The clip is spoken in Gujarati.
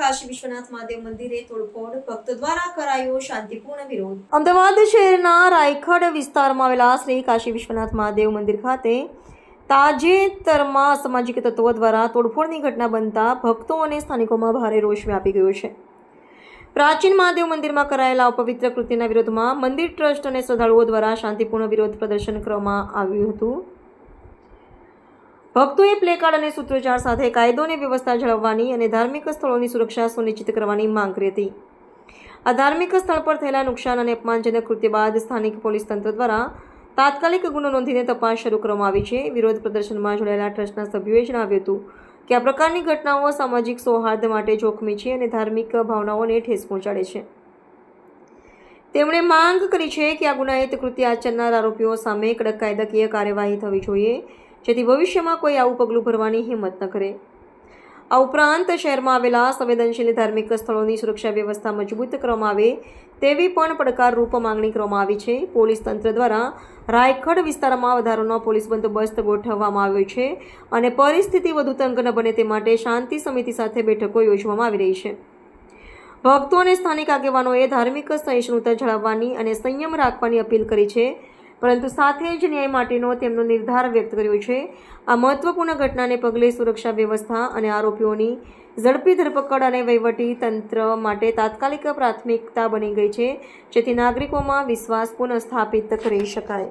કાશી વિશ્વનાથ મહાદેવ મંદિરે તોડફોડ ભક્તો દ્વારા કરાયો શાંતિપૂર્ણ વિરોધ. અમદાવાદ શહેરના રાયખડ વિસ્તારમાં આવેલા શ્રી કાશી વિશ્વનાથ મહાદેવ મંદિર ખાતે તાજેતરમાં અસામાજિક તત્વો દ્વારા તોડફોડની ઘટના બનતા ભક્તો અને સ્થાનિકોમાં ભારે રોષ વ્યાપી ગયો છે. પ્રાચીન મહાદેવ મંદિરમાં કરાયેલા અપવિત્ર કૃત્યના વિરોધમાં મંદિર ટ્રસ્ટ અને શ્રદ્ધાળુઓ દ્વારા શાંતિપૂર્ણ વિરોધ પ્રદર્શન કરવામાં આવ્યું હતું. ભક્તોએ પ્લેકાર્ડ અને સૂત્રોચ્ચાર સાથે કાયદો અને વ્યવસ્થા જાળવવાની અને ધાર્મિક સ્થળોની સુરક્ષા સુનિશ્ચિત કરવાની માંગ કરી હતી. આ ધાર્મિક સ્થળ પર થયેલા નુકસાન અને અપમાનજનક કૃત્ય બાદ સ્થાનિક પોલીસ તંત્ર દ્વારા તાત્કાલિક ગુનો નોંધીને તપાસ શરૂ કરવામાં આવી છે. વિરોધ પ્રદર્શનમાં જોડાયેલા ટ્રસ્ટના સભ્યોએ જણાવ્યું હતું કે આ પ્રકારની ઘટનાઓ સામાજિક સૌહાર્દ માટે જોખમી છે અને ધાર્મિક ભાવનાઓને ઠેસ પહોંચાડે છે. તેમણે માંગ કરી છે કે આ ગુનાહિત કૃત્ય આચરનાર આરોપીઓ સામે કડક કાયદાકીય કાર્યવાહી થવી જોઈએ. જેથી ભવિષ્યમાં કોઈ આવું પગલું ભરવાની હિંમત ન કરે. આ ઉપરાંત શહેરમાં આવેલા સંવેદનશીલ ધાર્મિક સ્થળોની સુરક્ષા વ્યવસ્થા મજબૂત કરવામાં આવે તેવી પણ પડકારરૂપ માંગણી કરવામાં આવી છે. પોલીસ તંત્ર દ્વારા રાયખડ વિસ્તારમાં વધારાનો પોલીસ બંદોબસ્ત ગોઠવવામાં આવ્યો છે અને પરિસ્થિતિ વધુ તંગ ન બને તે માટે શાંતિ સમિતિ સાથે બેઠકો યોજવામાં આવી રહી છે. ભક્તો અને સ્થાનિક આગેવાનોએ ધાર્મિક સહિષ્ણુતા જાળવવાની અને સંયમ રાખવાની અપીલ કરી છે. પરંતુ સાથે જ ન્યાય માટેનો તેમનો નિર્ધાર વ્યક્ત કર્યો છે. આ મહત્વપૂર્ણ ઘટનાને પગલે સુરક્ષા વ્યવસ્થા અને આરોપીઓની ઝડપી ધરપકડ અને વહીવટી તંત્ર માટે તાત્કાલિક પ્રાથમિકતા બની ગઈ છે, જેથી નાગરિકોમાં વિશ્વાસ પુનઃસ્થાપિત કરી શકાય.